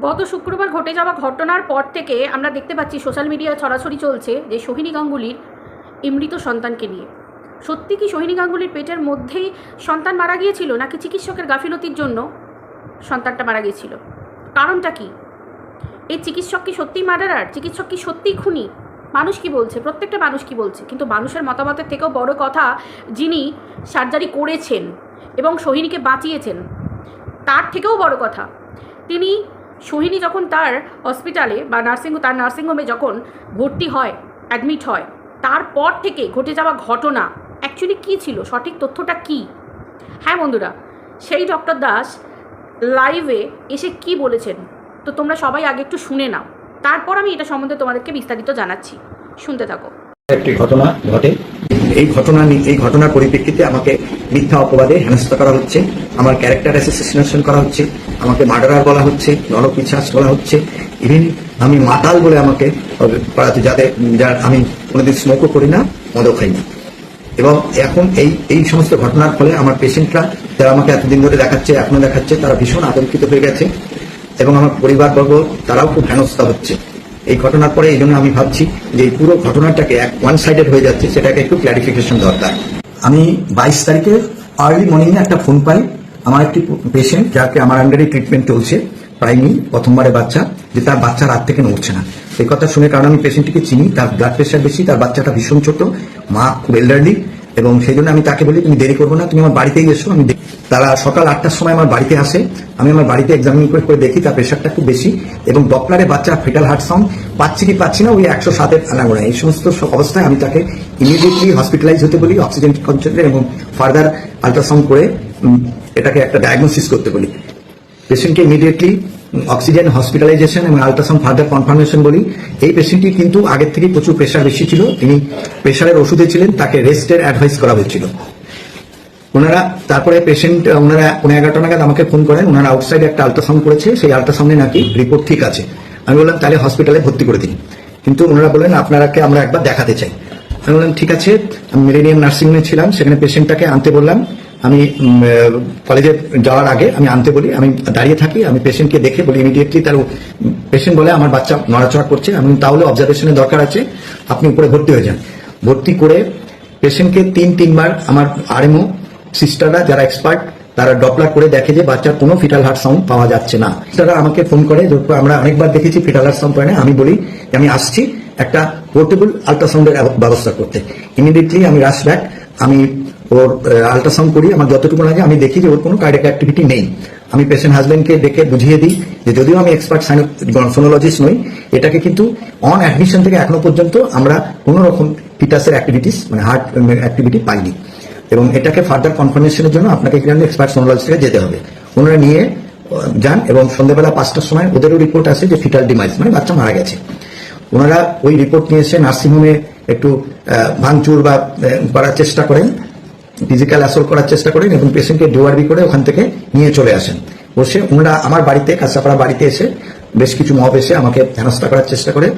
গত শুক্রবার ঘটে যাওয়া ঘটনার পর থেকে আমরা দেখতে পাচ্ছি সোশ্যাল মিডিয়ায় ছড়াছড়ি চলছে যে সোহিনী গাঙ্গুলির মৃত সন্তানকে নিয়ে। সত্যি কি সোহিনী গাঙ্গুলির পেটের মধ্যেই সন্তান মারা গিয়েছিল, নাকি চিকিৎসকের গাফিলতির জন্য সন্তানটা মারা গিয়েছিল? কারণটা কি? এই চিকিৎসক কি সত্যিই মার্ডারার? চিকিৎসক কি সত্যিই খুনি? মানুষ কি বলছে? প্রত্যেকটা মানুষ কি বলছে? কিন্তু মানুষের মতামতের থেকেও বড় কথা যিনি সার্জারি করেছেন এবং সোহিনীকে বাঁচিয়েছেন, তার থেকেও বড় কথা। তিনি সোহিনী যখন তার হসপিটালে বা নার্সিং তার নার্সিংহোমে যখন ভর্তি হয় অ্যাডমিট হয়, তারপর থেকে ঘটে যাওয়া ঘটনা অ্যাকচুয়ালি কী ছিল? সঠিক তথ্যটা কী? হ্যাঁ বন্ধুরা, সেই ডক্টর দাস লাইভে এসে কি বলেছেন? তো তোমরা সবাই আগে একটু শুনে নাও। তারপর আমি এটা সম্বন্ধে তোমাদেরকে বিস্তারিত জানাচ্ছি। শুনতে থাকো। একটি ঘটনা ঘটে। এই ঘটনা এই ঘটনার পরিপ্রেক্ষিতে আমাকে মিথ্যা অপবাদে হেনস্থা করা হচ্ছে। আমার ক্যারেক্টার অ্যাসোসিয়েশন করা হচ্ছে। আমাকে মার্ডারার বলা হচ্ছে নরক নরপিছাস বলা হচ্ছে। ইভেন আমি মাতাল বলে আমাকে হচ্ছে যাতে যার আমি কোনোদিন স্মোকও করি না, মদও খাই না। এবং এখন এই এই সমস্ত ঘটনার ফলে আমার পেশেন্টরা যারা আমাকে এতদিন ধরে দেখাচ্ছে, এখনও দেখাচ্ছে, তারা ভীষণ আতঙ্কিত হয়ে গেছে। এবং আমার পরিবারবর্গ, তারাও খুব হেনস্থা হচ্ছে। এই ঘটনার পরে এই জন্য আমি ভাবছি যে পুরো ঘটনাটাকে এক ওয়ান সাইডেড হয়ে যাচ্ছে, সেটাকে একটু ক্ল্যারিফিকেশন দরকার। আমি বাইশ তারিখে আর্লি মর্নিংয়ে একটা ফোন পাই আমার একটি পেশেন্ট যাকে আমার আন্ডারে ট্রিটমেন্ট চলছে প্রাইমি প্রথমবারে বাচ্চা, যে তার বাচ্চা রাত থেকে নড়ছে না। এই কথা শুনে কারণ আমি পেশেন্টটিকে চিনি, তার ব্লাড প্রেশার বেশি, তার বাচ্চাটা ভীষণ ছোট, মা খুব এল্ডারলি এবং সেই জন্য আমি তাকে বলি, তুমি দেরি করব না, তুমি আমার বাড়িতেই এসো, আমি। তারা সকাল আটটার সময় আমার বাড়িতে আসে। আমি আমার বাড়িতে এক্সামিন করে করে দেখি, তার প্রেশারটা খুব বেশি। এবং ডপলারে বাচ্চা ফেটাল হার্ট সাউন্ড পাচ্ছি কি পাচ্ছি না, ওই একশো সাতের আনাগোনা। এই সমস্ত অবস্থায় আমি তাকে ইমিডিয়েটলি হসপিটালাইজ হতে বলি অক্সিজেন কনসেন্ট্রেট এবং ফার্দার আল্ট্রাসাউন্ড করে এটাকে একটা ডায়াগনোসিস করতে বলি। পেশেন্টকে ইমিডিয়েটলি অক্সিজেন হসপিটালাইজেশন এবং আলট্রাসাউন্ড ফার্দার কনফার্মেশন বলি, এই পেশেন্টটি কিন্তু আগের থেকে প্রচুর প্রেশার বেশি ছিল। তিনি প্রেশারের ওষুধে ছিলেন, তাকে রেস্টের অ্যাডভাইস করা হয়েছিল। ওনারা, তারপরে পেশেন্ট ওনারা পনেরো এগারোটা নাগাদ আমাকে ফোন করেন। ওনারা আউটসাইডে একটা আল্ট্রাসাউন্ড করেছে। সেই আলট্রাসাউন্ডে নাকি রিপোর্ট ঠিক আছে। আমি বললাম, তাহলে হসপিটালে ভর্তি করে দিন। কিন্তু ওনারা বললেন আপনারাকে আমরা একবার দেখাতে চাই। আমি বললাম, ঠিক আছে। আমি মেরিডিয়াম নার্সিংহোমে ছিলাম। সেখানে পেশেন্টটাকে আনতে বললাম আমি কলেজে যাওয়ার আগে আমি আনতে বলি, আমি দাঁড়িয়ে থাকি, আমি পেশেন্টকে দেখে বলি ইমিডিয়েটলি তার পেশেন্ট বলে আমার বাচ্চা নড়াচড়া করছে, আমি তাহলে অবজারভেশনের দরকার আছে, আপনি উপরে ভর্তি হয়ে যান। ভর্তি করে পেশেন্টকে তিন, তিনবার আমার আরএমও সিস্টাররা যারা এক্সপার্ট তারা ডপলার করে দেখে যে বাচ্চার কোনো ফিটাল হার্ট সাউন্ড পাওয়া যাচ্ছে না। তারা আমাকে ফোন করে আমরা অনেকবার দেখেছি ফিটাল হার্ট সাউন্ড পায় না, আমি বলি আমি আসছি একটা পোর্টেবল আলট্রাসাউন্ডের ব্যবস্থা করতে। ইমিডিয়েটলি আমি রাশ ব্যাক আমি ওর আল্ট্রাসাউন্ড করি আমার যতটুকু লাগে, আমি দেখি যে ওর কোনো কার্ডিয়াক অ্যাক্টিভিটি নেই। আমি পেশেন্ট হাজবেন্ডকে ডেকে বুঝিয়ে দিই যে যদিও আমি এক্সপার্ট সোনোলজিস্ট নই, এটাকে কিন্তু অন অ্যাডমিশন থেকে এখনও পর্যন্ত আমরা কোনো রকম ফিটাসের অ্যাক্টিভিটিস মানে হার্ট অ্যাক্টিভিটি পাইনি। এবং এটাকে ফার্দার কনফার্মেশনের জন্য আপনাকে এখানে এক্সপার্ট সোনোলজিস্টকে যেতে হবে। ওনারা নিয়ে যান এবং সন্ধ্যাবেলা পাঁচটার সময় ওদেরও রিপোর্ট আছে যে ফিটাল ডিমাইজ মানে বাচ্চা মারা গেছে। ওনারা ওই রিপোর্ট নিয়ে এসে নার্সিংহোমে একটু ভাঙচুর বা করার চেষ্টা করেন। ফিজিক্যাল অ্যাসল্ট করার চেষ্টা করেন এবং পেশেন্টকে ডিওয়ারবি করে ওখান থেকে নিয়ে চলে আসেন। বসে ওনারা আমার বাড়িতে কাঁচাপাড়া বাড়িতে এসে বেশ কিছু মব এসে আমাকে হেনস্থা করার চেষ্টা করে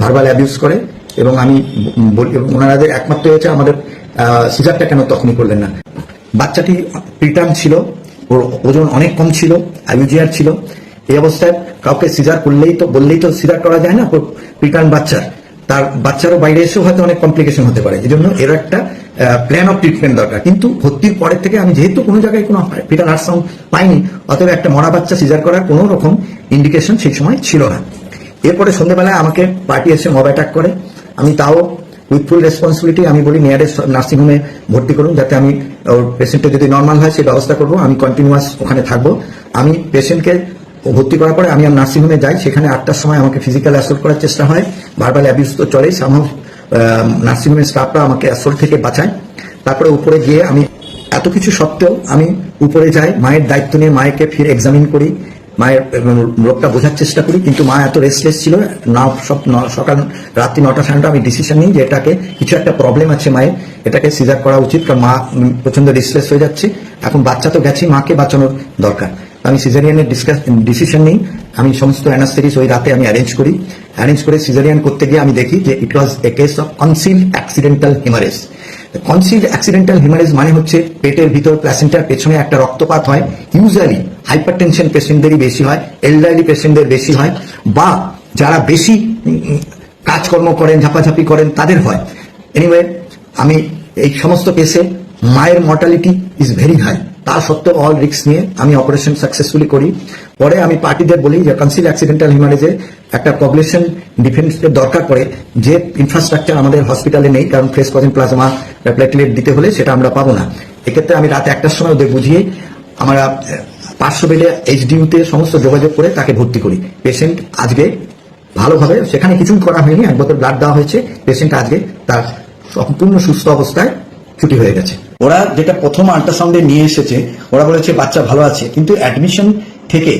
ভার্বাল অ্যাবিউজ করে এবং আমি ওনাদের একমাত্র হয়েছে আমাদের সিজারটা কেন তখনই করলেন না। বাচ্চাটি প্রিটার্ম ছিল, ওর ওজন অনেক কম ছিল আইউজিআর ছিল। এই অবস্থায় কাউকে সিজার করলেই তো, বললেই তো সিজার করা যায় না প্রিটার্ম বাচ্চার। তার বাচ্চারও বাইরে এসেও হয়তো অনেক কমপ্লিকেশন হতে পারে। এই জন্য এর একটা প্ল্যান অফ ট্রিটমেন্ট দরকার। কিন্তু ভর্তির পরের থেকে আমি যেহেতু কোনো জায়গায় কোনো ফিটাল হার্ট সাউন্ড পাইনি, অতএব একটা মরা বাচ্চা সিজার করার কোনো রকম ইন্ডিকেশন সেই সময় ছিল না। এরপরে সন্ধ্যেবেলায় আমাকে পার্টি এসে মব অ্যাটাক করে। আমি তাও উইথ ফুল রেসপন্সিবিলিটি আমি বলি নিয়ারেস্ট নার্সিংহোমে ভর্তি করুন, যাতে আমি ওর পেশেন্টটা যদি নর্মাল হয় সেই ব্যবস্থা করব। আমি কন্টিনিউয়াস ওখানে থাকব। আমি পেশেন্টকে ভর্তি করার পরে আমি আমার নার্সিংহোমে যাই। সেখানে আটটার সময় আমাকে ফিজিক্যাল অ্যাসল্ট করার চেষ্টা হয়। ভার্বাল অ্যাবিউজ তো চলেই। সামহাও নার্সিংহোমের স্টাফরা আমাকে অ্যাসল্ট থেকে বাঁচায়। তারপরে উপরে গিয়ে আমি এত কিছু সত্ত্বেও আমি উপরে যাই, মায়ের দায়িত্ব নিয়ে মায়েকে ফিরে এক্সামিন করি, মায়ের রোগটা বোঝার চেষ্টা করি, কিন্তু মা এত রেস্টলেস ছিল, না, সব সকাল রাত্রি নটা সাড়ে আমি ডিসিশন নিই যে এটাকে, কিছু একটা প্রবলেম আছে মায়ের, এটাকে সিজার করা উচিত, কারণ মা প্রচণ্ড রেস্টলেস হয়ে যাচ্ছে। এখন বাচ্চা তো গেছে, মাকে বাঁচানোর দরকার। আমি সিজারিয়ানের ডিসকাস ডিসিশন নিই, আমি সমস্ত অ্যানাস্থেরিস ওই রাতে আমি অ্যারেঞ্জ করি। অ্যারেঞ্জ করে সিজারিয়ান করতে গিয়ে আমি দেখি যে it was a case of concealed accidental haemorrhage concealed accidental haemorrhage মানে হচ্ছে পেটের ভিতর প্ল্যাসেন্টার পেছনে একটা রক্তপাত হয়। ইউজুয়ালি হাইপার টেনশন পেশেন্টদেরই বেশি হয় এলডারলি পেশেন্টদের বেশি হয়, বা যারা বেশি কাজকর্ম করেন, ঝাপাঝাপি করেন, তাদের হয়। এনিওয়ে আমি এই সমস্ত কেসে মায়ের মর্টালিটি ইজ ভেরি হাই তা সত্ত্বেও অল রিস্ক নিয়ে আমি অপারেশন সাকসেসফুলি করি। পরে আমি পার্টিদের বলি যে কনসিল অ্যাক্সিডেন্টাল হিমারেজে একটা পপুলেশন ডিফেন্সের দরকার পড়ে, যে ইনফ্রাস্ট্রাকচার আমাদের হসপিটালে নেই, কারণ ফ্রেস কজিন প্লাজমা প্লেটলেট দিতে হলে সেটা আমরা পাবো না। এক্ষেত্রে আমি রাত একটার সময় ওদের বুঝিয়ে আমরা পাঁচশো বেডে এইচডিউতে সমস্ত যোগাযোগ করে তাকে ভর্তি করি। পেশেন্ট আজকে ভালোভাবে, সেখানে কিছুই করা হয়নি, এক বোতল ব্লাড দেওয়া হয়েছে পেশেন্ট আজকে তার সম্পূর্ণ সুস্থ অবস্থায় ছুটি হয়ে গেছে। ওরা যেটা প্রথম আল্ট্রাসাউন্ডে নিয়ে এসেছে, ওরা বলেছে, বাচ্চা ভালো আছে। কিন্তু অ্যাডমিশন থেকে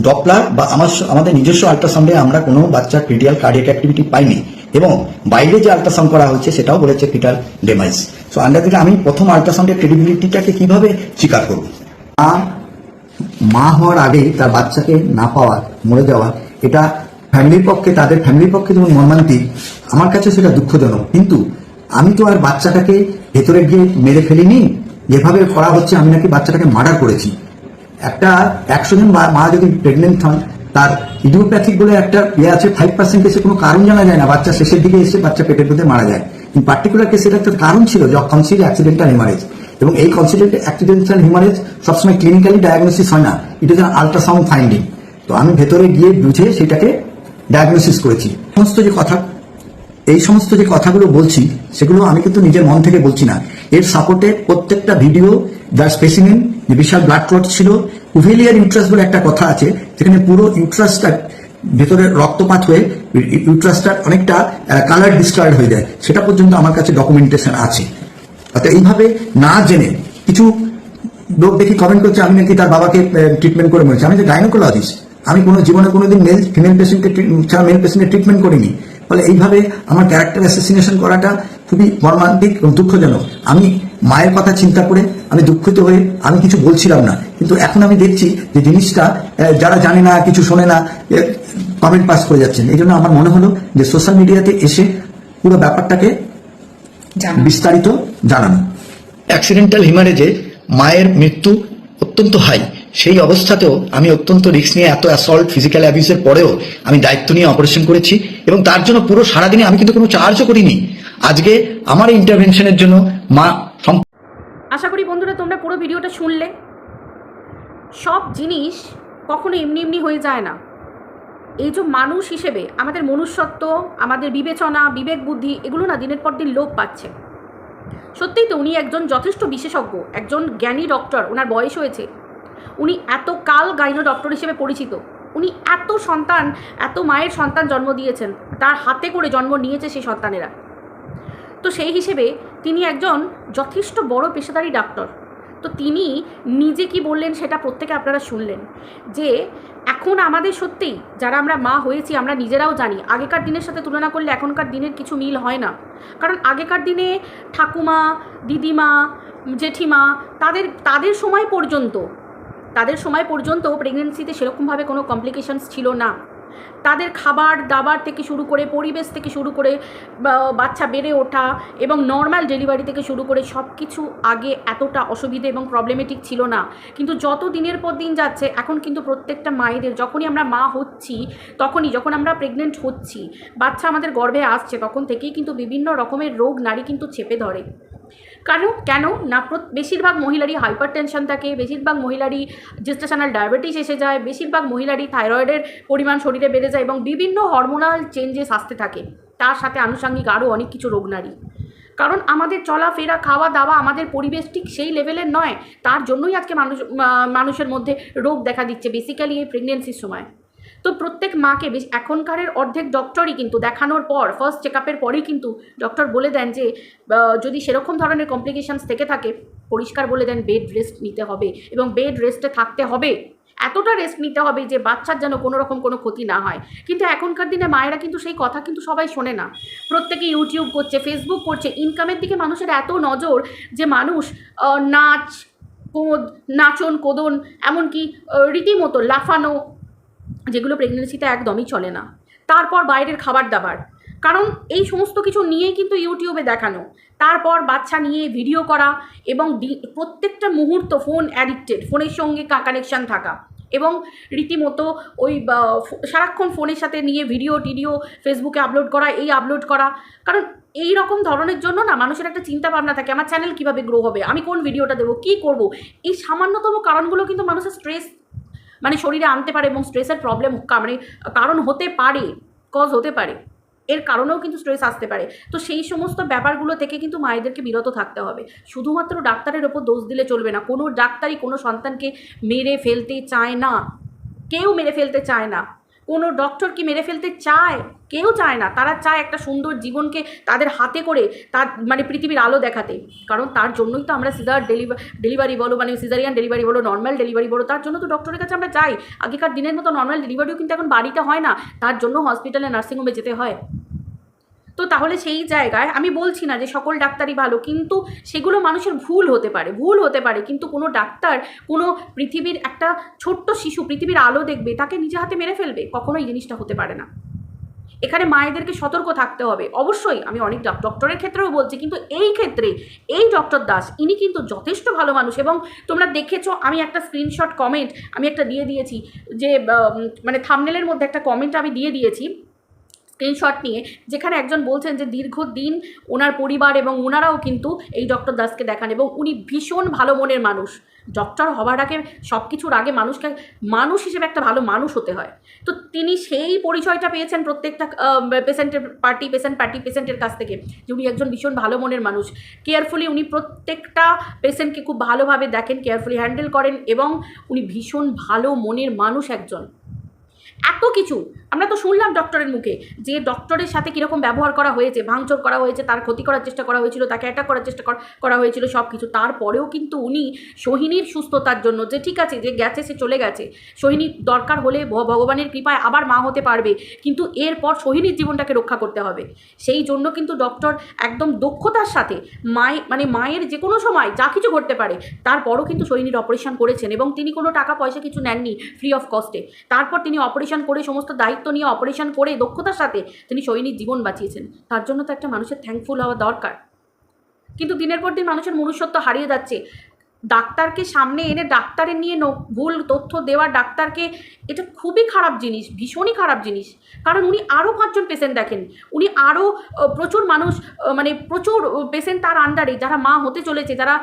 ডপলার বা আমার আমাদের নিজস্ব আল্ট্রাসাউন্ডে আমরা কোনো বাচ্চার ক্রিটিয়াল কার্ডিয়াক অ্যাক্টিভিটি পাইনি এবং বাইরে যে আল্ট্রাসাউন্ড করা হয়েছে সেটাও বলেছে ফিটাল ডেমাইজ সো আন্ডার দিকে আমি প্রথম আল্ট্রাসাউন্ডের ক্রেডিবিলিটিটাকে কীভাবে স্বীকার করব? মা মা হওয়ার আগে তার বাচ্চাকে না পাওয়া, মরে যাওয়া, এটা ফ্যামিলির পক্ষে, তাদের ফ্যামিলির পক্ষে যেমন মর্মান্তিক, আমার কাছে সেটা দুঃখজনক। কিন্তু আমি তো আর বাচ্চাটাকে ভেতরে গিয়ে মেরে ফেলিনি? যেভাবে করা হচ্ছে, আমি নাকি বাচ্চাটাকে মার্ডার করেছি। একটা একশো জন মা- যদি প্রেগনেন্ট হন, তার ইডিওপ্যাথিক বলে একটা ইয়ে আছে ফাইভ পার্সেন্ট কেসে কোনো কারণ জানা যায় না। বাচ্চা শেষের দিকে এসে বাচ্চা পেটের মধ্যে মারা যায়। কিন্তু পার্টিকুলার কেসের একটা কারণ ছিল যখন ছিল অ্যাক্সিডেন্টাল হিমারেজ এবং এই কনসিডেন্ট অ্যাক্সিডেন্টাল হিমারেজ সবসময় ক্লিনিক্যালি ডায়াগনোসিস হয় না। ইট ইজ আল্ট্রাসাউন্ড ফাইন্ডিং তো আমি ভেতরে গিয়ে বুঝে সেটাকে ডায়াগনোসিস করেছি। সমস্ত যে কথা এই সমস্ত যে কথাগুলো বলছি, সেগুলো আমি কিন্তু নিজের মন থেকে বলছি না। এর সাপোর্টে প্রত্যেকটা ভিডিও যার স্পেসিমেন যে বিশাল ব্লাড ক্লট ছিল উভেলিয়ার ইউট্রাস বলে একটা কথা আছে, যেখানে পুরো ইউট্রাসটা ভেতরে রক্তপাত হয়ে ইউট্রাসটা অনেকটা কালার ডিসকার্ড হয়ে যায়। সেটা পর্যন্ত আমার কাছে ডকুমেন্টেশন আছে। অর্থাৎ এইভাবে না জেনে কিছু লোক দেখি কমেন্ট করছে, আমি নাকি তার বাবাকে ট্রিটমেন্ট করে মরেছি। আমি যে গাইনোকোলজিস্ট আমি কোনো জীবনে কোনোদিন মেল ফিমেল পেশেন্টকে ছাড়া মেল পেশেন্টের ট্রিটমেন্ট করিনি। ফলে এইভাবে আমার ক্যারেক্টার অ্যাসোসিনেশন করাটা খুবই মর্মান্তিক এবং দুঃখজনক। আমি মায়ের কথা চিন্তা করে আমি দুঃখিত হয়ে আমি কিছু বলছিলাম না। কিন্তু এখন আমি দেখছি যে জিনিসটা যারা জানে না কিছু শোনে না কমেন্ট পাস করে যাচ্ছেন। এই জন্য আমার মনে হলো যে সোশ্যাল মিডিয়াতে এসে পুরো ব্যাপারটাকে বিস্তারিত জানানো। অ্যাক্সিডেন্টাল হিমারেজে মায়ের মৃত্যু অত্যন্ত হাই সেই অবস্থাতেও আমি অত্যন্ত রিস্ক নিয়ে এত অ্যাসল্ট ফিজিক্যাল অ্যাবিউসের পরেও আমি দায়িত্ব নিয়ে অপারেশন করেছি এবং তার জন্য পুরো সারাদিনে আমি কিন্তু কোনো চার্জও করিনি। আজকে আমার ইন্টারভেনশনের জন্য মা আশা করি বন্ধুরা তোমরা পুরো ভিডিওটা শুনলে। সব জিনিস কখনো এমনি এমনি হয়ে যায় না। এই যে মানুষ হিসেবে আমাদের মনুষ্যত্ব, আমাদের বিবেচনা, বিবেক বুদ্ধি, এগুলো না দিনের পর দিন লোপ পাচ্ছে। সত্যিই তো উনি একজন যথেষ্ট বিশেষজ্ঞ, একজন জ্ঞানী ডক্টর ওনার বয়স হয়েছে। উনি এত কাল গাইনো ডক্টর হিসেবে পরিচিত। উনি এত সন্তান, এত মায়ের সন্তান জন্ম দিয়েছেন, তার হাতে করে জন্ম নিয়েছে সেই সন্তানেরা। তো সেই হিসেবে তিনি একজন যথেষ্ট বড় পেশাদারি ডাক্তার। তো তিনি নিজে কি বললেন সেটা প্রত্যেকে আপনারা শুনলেন। যে এখন আমাদের সত্যিই যারা আমরা মা হয়েছি, আমরা নিজেরাও জানি, আগেকার দিনের সাথে তুলনা করলে এখনকার দিনের কিছু মিল হয় না। কারণ আগেকার দিনে ঠাকুমা, দিদিমা, জেঠিমা, তাদের তাদের সময় পর্যন্ত তাদের সময় পর্যন্ত প্রেগনেন্সিতে সেরকমভাবে কোনো কমপ্লিকেশানস ছিল না। তাদের খাবার দাবার থেকে শুরু করে পরিবেশ থেকে শুরু করে বাচ্চা বেড়ে ওঠা এবং নর্মাল ডেলিভারি থেকে শুরু করে সব কিছু আগে এতটা অসুবিধে এবং প্রবলেমেটিক ছিল না। কিন্তু যত দিনের পর দিন যাচ্ছে, এখন কিন্তু প্রত্যেকটা মায়েদের, যখনই আমরা মা হচ্ছি, তখনই যখন আমরা প্রেগনেন্ট হচ্ছি, বাচ্চা আমাদের গর্ভে আসছে, তখন থেকেই কিন্তু বিভিন্ন রকমের রোগ নারী কিন্তু চেপে ধরে। কারণ কেন? না বেশিরভাগ মহিলারই হাইপার টেনশন থাকে, বেশিরভাগ মহিলারই জেস্টেশনাল ডায়াবেটিস এসে যায়, বেশিরভাগ মহিলারই থাইরয়েডের পরিমাণ শরীরে বেড়ে যায় এবং বিভিন্ন হরমোনাল চেঞ্জেস আসতে থাকে। তার সাথে আনুষঙ্গিক আরও অনেক কিছু রোগ নারী। কারণ আমাদের চলাফেরা খাওয়া দাওয়া আমাদের পরিবেশ ঠিক সেই লেভেলের নয়। তার জন্যই আজকে মানুষ মানুষের মধ্যে রোগ দেখা দিচ্ছে বেসিক্যালি এই প্রেগনেন্সির সময়। তো প্রত্যেক মাকে এখনকারের অর্ধেক ডক্টরই কিন্তু দেখানোর পর ফার্স্ট চেক আপের পরেই কিন্তু ডক্টর বলে দেন যে যদি সেরকম ধরনের কমপ্লিকেশানস থেকে থাকে, পরিষ্কার বলে দেন বেড রেস্ট নিতে হবে এবং বেড রেস্টে থাকতে হবে। এতটা রেস্ট নিতে হবে যে বাচ্চার যেন কোনো রকম কোনো ক্ষতি না হয়। কিন্তু এখনকার দিনে মায়েরা কিন্তু সেই কথা কিন্তু সবাই শোনে না। প্রত্যেকে ইউটিউব করছে ফেসবুক করছে ইনকামের দিকে মানুষের এত নজর যে মানুষ নাচ, কোদ নাচন কোদন এমনকি রীতিমতো লাফানো যেগুলো প্রেগনেন্সিতে একদমই চলে না। তারপর বাইরের খাবার দাবার। কারণ এই সমস্ত কিছু নিয়েই কিন্তু ইউটিউবে দেখানো। তারপর বাচ্চা নিয়ে ভিডিও করা এবং প্রত্যেকটা মুহূর্ত ফোন অ্যাডিক্টেড ফোনের সঙ্গে কানেকশান থাকা। এবং রীতিমতো ওই সারাক্ষণ ফোনের সাথে নিয়ে ভিডিও টিডিও ফেসবুকে আপলোড করা, এই আপলোড করা। কারণ এই রকম ধরনের জন্য না মানুষের একটা চিন্তা ভাবনা থাকে, আমার চ্যানেল কীভাবে গ্রো হবে? আমি কোন ভিডিওটা দেবো? কী করব? এই সামান্যতম কারণগুলো কিন্তু মানুষের স্ট্রেস মানে শরীরে আনতে পারে এবং স্ট্রেসের প্রবলেম মানে কারণ হতে পারে কজ হতে পারে। এর কারণেও কিন্তু স্ট্রেস আসতে পারে। তো সেই সমস্ত ব্যাপারগুলো থেকে কিন্তু মায়েদেরকে বিরত থাকতে হবে। শুধুমাত্র ডাক্তারের ওপর দোষ দিলে চলবে না। কোনো ডাক্তারই কোনো সন্তানকে মেরে ফেলতে চায় না। কেউ মেরে ফেলতে চায় না। কোনো ডক্টর কি মেরে ফেলতে চায়? কেউ চায় না। তারা চায় একটা সুন্দর জীবনকে তাদের হাতে করে তার মানে পৃথিবীর আলো দেখাতে। কারণ তার জন্যই তো আমরা সিজার ডেলিভার, ডেলিভারি বলো মানে সিজারিয়ান ডেলিভারি বলো নর্মাল ডেলিভারি বলো, তার জন্য তো ডক্টরের কাছে আমরা চাই আগেকার দিনের মতো নর্মাল ডেলিভারিও কিন্তু এখন বাড়িতে হয় না। তার জন্য হসপিটালে নার্সিংহোমে যেতে হয়। তো তাহলে সেই জায়গায় আমি বলছি না যে সকল ডাক্তারই ভালো, কিন্তু সেগুলো মানুষের ভুল হতে পারে, ভুল হতে পারে, কিন্তু কোনো ডাক্তার, কোনো পৃথিবীর একটা ছোট্ট শিশু, পৃথিবীর আলো দেখবে, তাকে নিজে হাতে মেরে ফেলবে, কখনো এই জিনিসটা হতে পারে না। এখানে মায়েদেরকে সতর্ক থাকতে হবে, অবশ্যই আমি অনেক ডক- ডক্টরের ক্ষেত্রেও বলছি, কিন্তু এই ক্ষেত্রে এই ডক্টর দাস, ইনি কিন্তু যথেষ্ট ভালো মানুষ এবং তোমরা দেখেছ, আমি একটা স্ক্রিনশট কমেন্ট আমি একটা দিয়ে দিয়েছি, যে মানে থামনেলের মধ্যে একটা কমেন্ট আমি দিয়ে দিয়েছি। স্ক্রিনশট নিয়ে, যেখানে একজন বলছেন যে দীর্ঘদিন ওনার পরিবার এবং ওনারাও কিন্তু এই ডক্টর দাসকে দেখান এবং উনি ভীষণ ভালো মনের মানুষ। ডক্টর হবার আগে সব কিছুর আগে মানুষকে, মানুষ হিসেবে একটা ভালো মানুষ হতে হয়। তো তিনি সেই পরিচয়টা পেয়েছেন প্রত্যেকটা পেশেন্টের পার্টি পেশেন্ট পার্টি পেশেন্টের কাছ থেকে, যে উনি একজন ভীষণ ভালো মনের মানুষ। কেয়ারফুলি উনি প্রত্যেকটা পেশেন্টকে খুব ভালোভাবে দেখেন কেয়ারফুলি হ্যান্ডেল করেন এবং উনি ভীষণ ভালো মনের মানুষ একজন। এত কিছু। আমরা তো শুনলাম ডক্টরের মুখে যে ডক্টরের সাথে কীরকম ব্যবহার করা হয়েছে, ভাঙচুর করা হয়েছে, তার ক্ষতি করার চেষ্টা করা হয়েছিল, তাকে অ্যাটাক করার চেষ্টা করা হয়েছিল সব কিছু তারপরেও কিন্তু উনি সোহিনীর সুস্থতার জন্য যে ঠিক আছে, যে গেছে, সে চলে গেছে। সোহিনীর দরকার হলে ভগবানের কৃপায় আবার মা হতে পারবে। কিন্তু এরপর সোহিনীর জীবনটাকে রক্ষা করতে হবে। সেই জন্য কিন্তু ডক্টর একদম দক্ষতার সাথে মায় মানে মায়ের যে কোনো সময় যা কিছু ঘটতে পারে, তারপরও কিন্তু সোহিনীর অপারেশন করেছেন এবং তিনি কোনো টাকা পয়সা কিছু নেননি ফ্রি অফ কস্টে তারপর তিনি অপারেশন করে, সমস্ত দায়িত্ব নিয়ে অপারেশন করে দক্ষতার সাথে তিনি সৈনিক জীবন বাঁচিয়েছেন। তার জন্য তো একটা মানুষের থ্যাঙ্কফুল হওয়া দরকার। কিন্তু দিনের পর দিন মানুষের মনুষ্যত্ব হারিয়ে যাচ্ছে। ডাক্তারকে সামনে এনে ডাক্তারের নিয়ে ভুল তথ্য দেওয়া ডাক্তারকে এটা খুবই খারাপ জিনিস, ভীষণই খারাপ জিনিস। কারণ উনি আরও পাঁচজন পেশেন্ট দেখেন। উনি আরও প্রচুর মানুষ মানে প্রচুর পেশেন্ট তার আন্ডারে যারা মা হতে চলেছে, যারা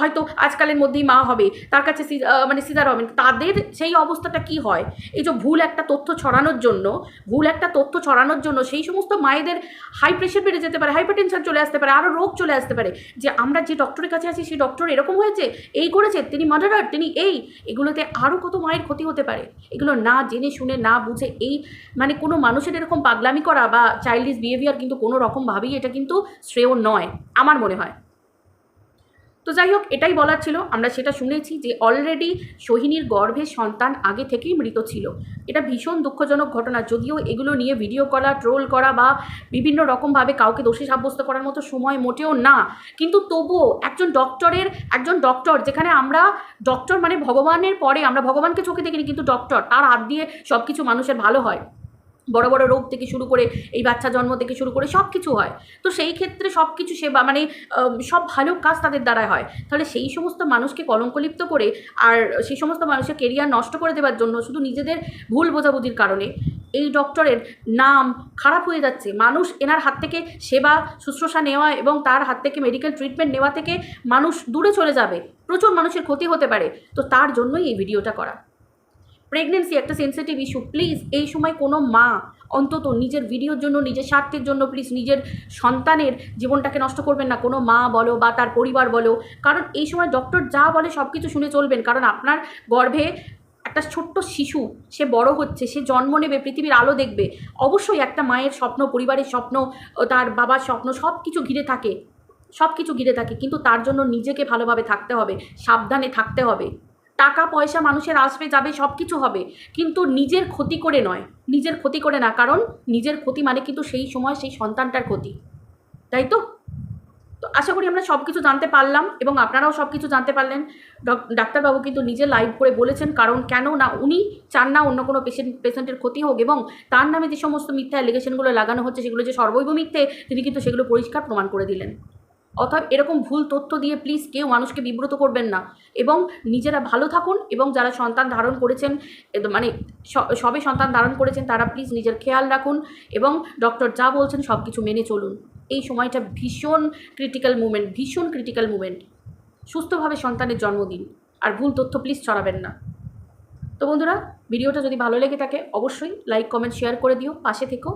হয়তো আজকালের মধ্যেই মা হবে, তার কাছে মানে সিজার হবেন তাদের সেই অবস্থাটা কি হয়? এই যে ভুল একটা তথ্য ছড়ানোর জন্য, ভুল একটা তথ্য ছড়ানোর জন্য সেই সমস্ত মায়েদের হাই প্রেশার বেড়ে যেতে পারে হাইপার টেনশন চলে আসতে পারে আরও রোগ চলে আসতে পারে। যে আমরা যে ডক্টরের কাছে আছি, সেই ডক্টর এরকম হয়েছে, এই করেছে, তিনি মার্ডারার তিনি এই, এগুলোতে আরও কত মায়ের ক্ষতি হতে পারে? এগুলো না জেনে শুনে, না বুঝে, এই মানে কোনো মানুষের এরকম পাগলামি করা বা চাইল্ডিস বিহেভিয়ার কিন্তু কোনো রকমভাবেই এটা কিন্তু শ্রেয় নয়, আমার মনে হয়। তো যাই হোক, এটাই বলার ছিল। আমরা সেটা শুনেছি যে অলরেডি সোহিনীর গর্ভে সন্তান আগে থেকেই মৃত ছিল। এটা ভীষণ দুঃখজনক ঘটনা। যদিও এগুলো নিয়ে ভিডিও করা ট্রোল করা বা বিভিন্ন রকমভাবে কাউকে দোষী সাব্যস্ত করার মতো সময় মোটেও না। কিন্তু তবুও একজন ডক্টরের একজন ডক্টর যেখানে আমরা ডক্টর মানে ভগবানের পরে আমরা ভগবানকে চোখে দেখিনি, কিন্তু ডক্টর তার হাত দিয়ে সব কিছু মানুষের ভালো হয়। বড় বড় রোগ থেকে শুরু করে এই বাচ্চা জন্ম থেকে শুরু করে সব কিছু হয়। তো সেই ক্ষেত্রে সব কিছু সেবা মানে সব ভালো কাজ তাদের দ্বারা হয়। তাহলে সেই সমস্ত মানুষকে কলঙ্কলিপ্ত করে আর সেই সমস্ত মানুষের কেরিয়ার নষ্ট করে দেওয়ার জন্য শুধু নিজেদের ভুল বোঝাবুঝির কারণে এই ডক্টরের নাম খারাপ হয়ে যাচ্ছে। মানুষ এনার হাত থেকে সেবা, শুশ্রূষা নেওয়া এবং তার হাত থেকে মেডিকেল ট্রিটমেন্ট নেওয়া থেকে মানুষ দূরে চলে যাবে। প্রচুর মানুষের ক্ষতি হতে পারে। তো তার জন্যই এই ভিডিওটা করা। প্রেগনেন্সি একটা সেন্সিটিভ ইস্যু প্লিজ এই সময় কোনো মা অন্তত নিজের ভিডিওর জন্য, নিজের স্বার্থের জন্য প্লিজ নিজের সন্তানের জীবনটাকে নষ্ট করবেন না। কোনো মা বলো বা তার পরিবার বলো, কারণ এই সময় ডক্টর যা বলে সব কিছু শুনে চলবেন। কারণ আপনার গর্ভে একটা ছোট্ট শিশু, সে বড় হচ্ছে, সে জন্ম নেবে, পৃথিবীর আলো দেখবে। অবশ্যই একটা মায়ের স্বপ্ন, পরিবারের স্বপ্ন তার বাবার স্বপ্ন সব কিছু ঘিরে থাকে। সব কিছু ঘিরে থাকে, কিন্তু তার জন্য নিজেকে ভালোভাবে থাকতে হবে, সাবধানে থাকতে হবে। টাকা, পয়সা মানুষের আসবে, যাবে সব কিছু হবে। কিন্তু নিজের ক্ষতি করে নয়। নিজের ক্ষতি করে না, কারণ নিজের ক্ষতি মানে কিন্তু সেই সময় সেই সন্তানটার ক্ষতি। তাই তো? তো আশা করি আমরা সব কিছু জানতে পারলাম এবং আপনারাও সব কিছু জানতে পারলেন। ডক- ডাক্তারবাবু কিন্তু নিজে লাইভ করে বলেছেন, কারণ কেন না উনি চান না অন্য কোনো পেশেন্ট পেশেন্টের ক্ষতি হোক এবং তার নামে যে সমস্ত মিথ্যা অ্যালিগেশনগুলো লাগানো হচ্ছে, সেগুলো যে সর্বৈব মিথ্যে, তিনি কিন্তু সেগুলো পরিষ্কার প্রমাণ করে দিলেন। অতএব এরকম ভুল তথ্য দিয়ে প্লিজ কেউ মানুষকে বিব্রত করবেন না। এবং নিজেরা ভালো থাকুন এবং যারা সন্তান ধারণ করেছেন মানে সবে সন্তান ধারণ করেছেন তারা প্লিজ নিজের খেয়াল রাখুন এবং ডক্টর যা বলছেন সব কিছু মেনে চলুন। এই সময়টা ভীষণ ক্রিটিক্যাল মুমেন্ট ভীষণ ক্রিটিক্যাল মুমেন্ট সুস্থভাবে সন্তানের জন্মদিন। আর ভুল তথ্য প্লিজ ছড়াবেন না। তো বন্ধুরা, ভিডিওটা যদি ভালো লেগে থাকে, অবশ্যই লাইক কমেন্ট শেয়ার করে দিও। পাশে থেকো।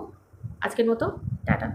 আজকের মতো, টাটা।